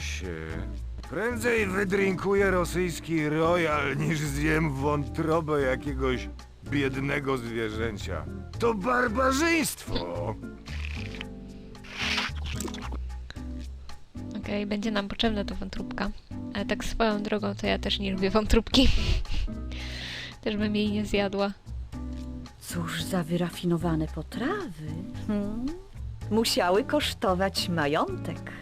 się. Prędzej wydrinkuję rosyjski royal, niż zjem wątrobę jakiegoś biednego zwierzęcia. To barbarzyństwo! Okej, będzie nam potrzebna ta wątróbka. Ale tak swoją drogą to ja też nie lubię wątróbki. też bym jej nie zjadła. Cóż za wyrafinowane potrawy. Hmm? Musiały kosztować majątek.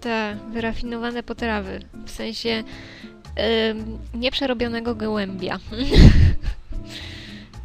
Te wyrafinowane potrawy. W sensie ym, nieprzerobionego gołębia.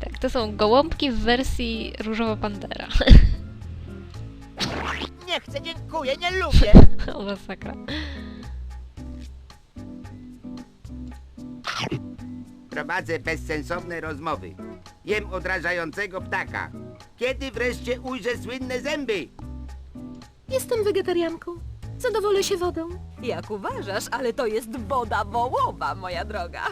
tak, to są gołąbki w wersji różowa pantera. Nie chcę, dziękuję, nie lubię. o masakra. Prowadzę bezsensowne rozmowy. Jem odrażającego ptaka. Kiedy wreszcie ujrzę słynne zęby? Jestem wegetarianką. Zadowolę się wodą. Jak uważasz, ale to jest woda wołowa, moja droga.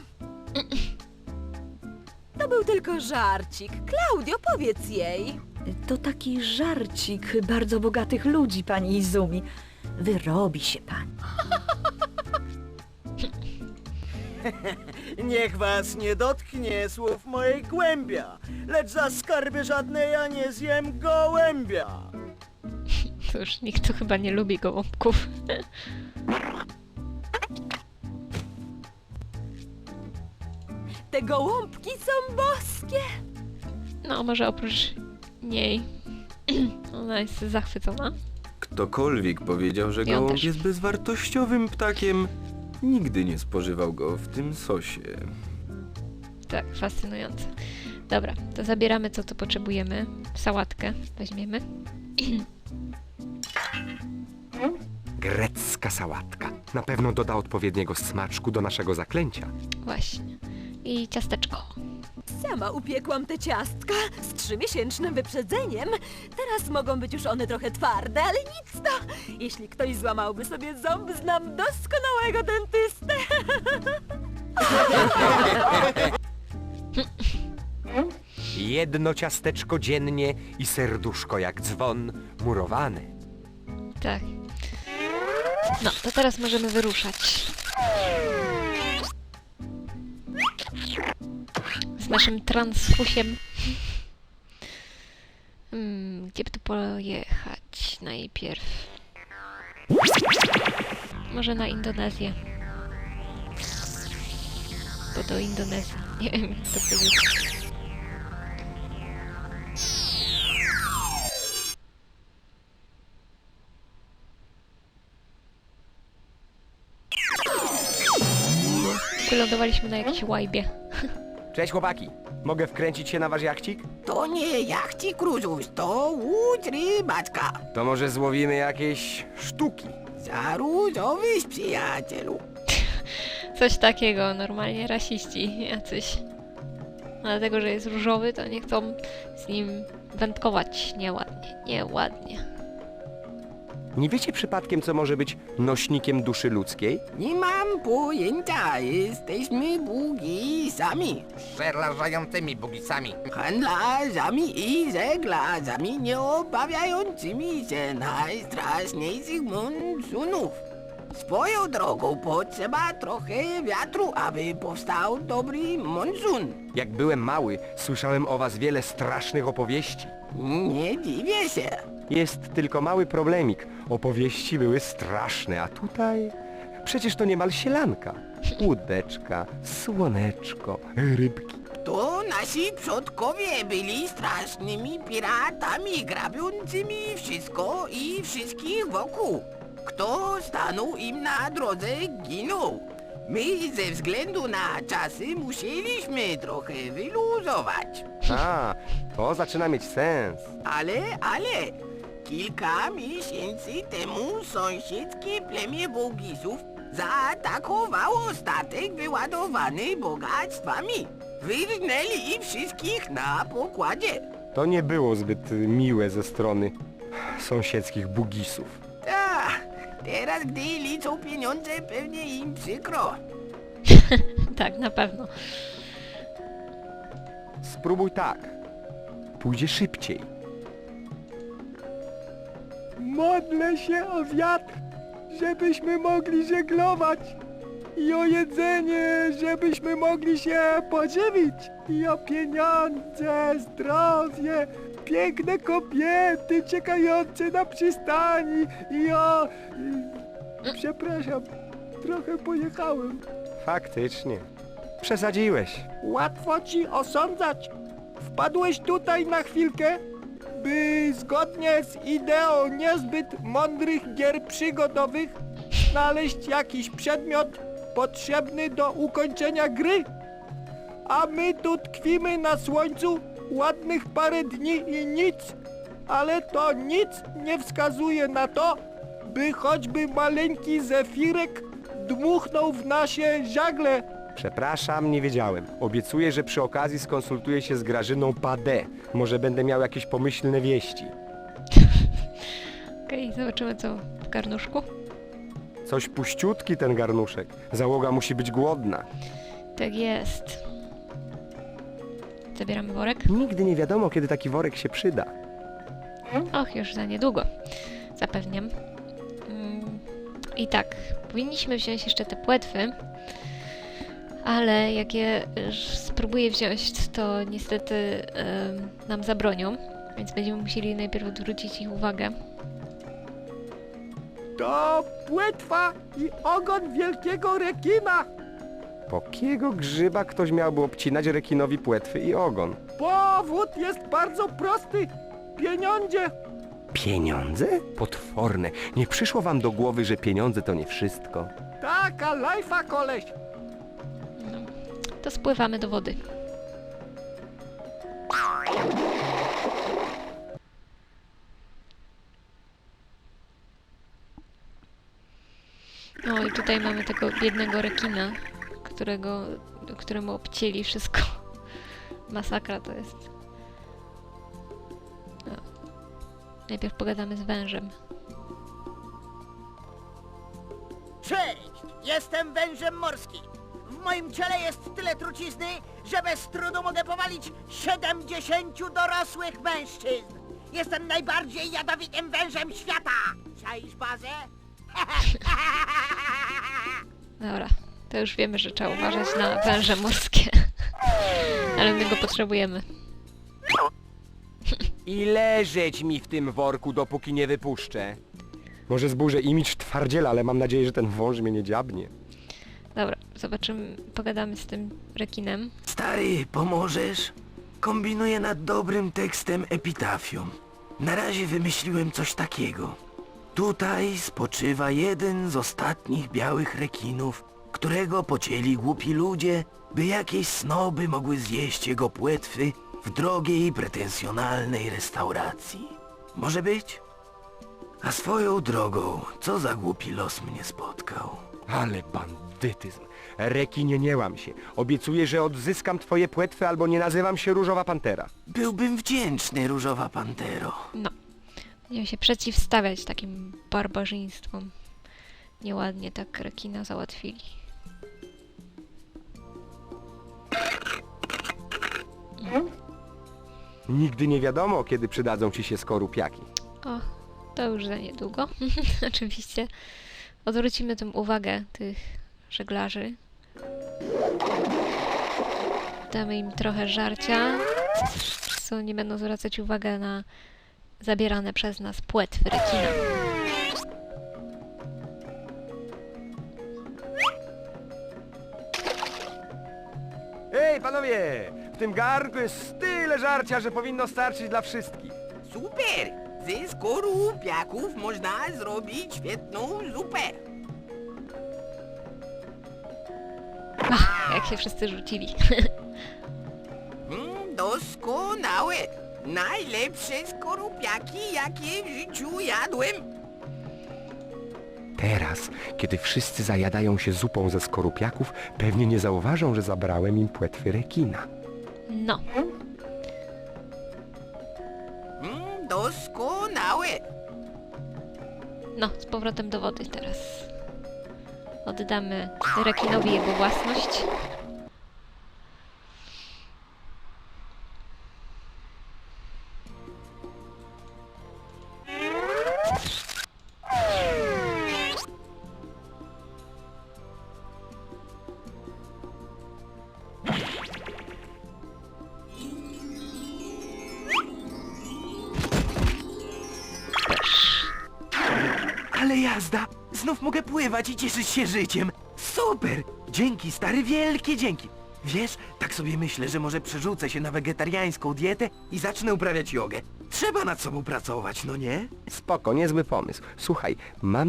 To był tylko żarcik. Klaudio, powiedz jej. To taki żarcik bardzo bogatych ludzi, pani Izumi. Wyrobi się pani. Niech was nie dotknie słów mojej głębia, lecz za skarby żadne ja nie zjem gołębia. Cóż, nikt tu chyba nie lubi gołąbków. Te gołąbki są boskie. No, może oprócz niej. Ona jest zachwycona. Ktokolwiek powiedział, że gołąb też. jest bezwartościowym ptakiem, nigdy nie spożywał go w tym sosie. Tak, fascynujące. Dobra, to zabieramy co tu potrzebujemy. Sałatkę weźmiemy. Grecka sałatka. Na pewno doda odpowiedniego smaczku do naszego zaklęcia. Właśnie. I ciasteczko. Sama upiekłam te ciastka z trzymiesięcznym wyprzedzeniem. Teraz mogą być już one trochę twarde, ale nic to. Jeśli ktoś złamałby sobie ząb, znam doskonałego dentystę. Jedno ciasteczko dziennie i serduszko jak dzwon murowany. Tak. No, to teraz możemy wyruszać. Z naszym transfusiem. Hmm, gdzie by tu pojechać najpierw? Może na Indonezję. Bo do Indonezji. Nie wiem, jak to powiedzieć. Wylądowaliśmy na jakiejś łajbie. Cześć chłopaki. Mogę wkręcić się na wasz jachcik? To nie jachci Kruzus, to łódź rybaczka. To może złowimy jakieś sztuki. Zaruzowyś, przyjacielu. Coś takiego, normalnie rasiści jacyś. Dlatego, że jest różowy, to nie chcą z nim wędkować nieładnie. Nieładnie. Nie wiecie przypadkiem, co może być nośnikiem duszy ludzkiej? Nie mam pojęcia, jesteśmy bugisami. Przerażającymi bugisami. Handlarzami i żeglarzami nie obawiającymi się najstraszniejszych monsunów. Swoją drogą potrzeba trochę wiatru, aby powstał dobry monsun. Jak byłem mały, słyszałem o was wiele strasznych opowieści. Nie dziwię się. Jest tylko mały problemik. Opowieści były straszne, a tutaj... Przecież to niemal sielanka. Łódeczka, słoneczko, rybki. To nasi przodkowie byli strasznymi piratami, grabiącymi wszystko i wszystkich wokół. Kto stanął im na drodze, ginął. My ze względu na czasy musieliśmy trochę wyluzować. A, to zaczyna mieć sens. Ale, ale, kilka miesięcy temu sąsiedzkie plemię Bogisów zaatakowało statek wyładowany bogactwami. Wyrżnęli ich wszystkich na pokładzie. To nie było zbyt miłe ze strony sąsiedzkich bugisów. Teraz gdy liczą pieniądze, pewnie im przykro. Tak, na pewno. Spróbuj tak. Pójdzie szybciej. Modlę się o wiatr, żebyśmy mogli żeglować. I o jedzenie, żebyśmy mogli się pożywić. I o pieniądze, zdrowie, piękne kobiety czekające na przystani. I o... y, Przepraszam, trochę pojechałem. Faktycznie. Przesadziłeś. Łatwo ci osądzać. Wpadłeś tutaj na chwilkę, by zgodnie z ideą niezbyt mądrych gier przygodowych znaleźć jakiś przedmiot potrzebny do ukończenia gry. A my tu tkwimy na słońcu ładnych parę dni i nic, ale to nic nie wskazuje na to, by choćby maleńki zefirek dmuchnął w nasie żagle. Przepraszam, nie wiedziałem. Obiecuję, że przy okazji skonsultuję się z Grażyną Padę. Może będę miał jakieś pomyślne wieści. Okej, zobaczymy co w garnuszku. Coś puściutki ten garnuszek. Załoga musi być głodna. Tak jest. Zabieramy worek. Nigdy nie wiadomo, kiedy taki worek się przyda. Och, już za niedługo. Zapewniam. Mm, I tak, powinniśmy wziąć jeszcze te płetwy, ale jak je y, spróbuję wziąć, to niestety em, nam zabronią, więc będziemy musieli najpierw odwrócić ich uwagę. To płetwa i ogon wielkiego rekina. Po kiego grzyba ktoś miałby obcinać rekinowi płetwy i ogon? Powód jest bardzo prosty. Pieniądze. Pieniądze? Potworne. Nie przyszło wam do głowy, że pieniądze to nie wszystko. Taka lajfa koleś. No, to spływamy do wody. O, i tutaj mamy tego biednego rekina, którego, któremu obcięli wszystko. Masakra to jest. No. Najpierw pogadamy z wężem. Cześć! Jestem wężem morskim. W moim ciele jest tyle trucizny, że bez trudu mogę powalić 70 dorosłych mężczyzn. Jestem najbardziej jadowitym wężem świata. Czaisz bazę? Dobra, to już wiemy, że trzeba uważać na węże morskie. Ale my go potrzebujemy. I leżeć mi w tym worku, dopóki nie wypuszczę. Może zburzę imidż twardziela, ale mam nadzieję, że ten wąż mnie nie dziabnie. Dobra, zobaczymy, pogadamy z tym rekinem. Stary, pomożesz? Kombinuję nad dobrym tekstem epitafium. Na razie wymyśliłem coś takiego. Tutaj spoczywa jeden z ostatnich białych rekinów, którego pocięli głupi ludzie, by jakieś snoby mogły zjeść jego płetwy w drogiej, pretensjonalnej restauracji. Może być? A swoją drogą, co za głupi los mnie spotkał. Ale bandytyzm. Rekinie, nie łam się. Obiecuję, że odzyskam twoje płetwy albo nie nazywam się Różowa Pantera. Byłbym wdzięczny, Różowa Pantero. No. Będziemy się przeciwstawiać takim barbarzyństwom. Nieładnie tak rekina załatwili. Nigdy nie wiadomo, kiedy przydadzą ci się skorupiaki. O, to już za niedługo. Oczywiście. Odwrócimy tą uwagę tych żeglarzy. Damy im trochę żarcia. Co nie będą zwracać uwagę na zabierane przez nas płetwy rekina. Ej, panowie! W tym garnku jest tyle żarcia, że powinno starczyć dla wszystkich. Super! Ze skorupiaków można zrobić świetną zupę. Ach, jak się wszyscy rzucili. Mm, doskonałe! Najlepsze skorupiaki, jakie w życiu jadłem. Teraz, kiedy wszyscy zajadają się zupą ze skorupiaków, pewnie nie zauważą, że zabrałem im płetwy rekina. No, Mm, doskonałe! no, z powrotem do wody teraz. Oddamy rekinowi jego własność. Ale jazda! Znów mogę pływać i cieszyć się życiem. Super! Dzięki, stary, wielkie dzięki. Wiesz, tak sobie myślę, że może przerzucę się na wegetariańską dietę i zacznę uprawiać jogę. Trzeba nad sobą pracować, no nie? Spoko, niezły pomysł. Słuchaj, mam do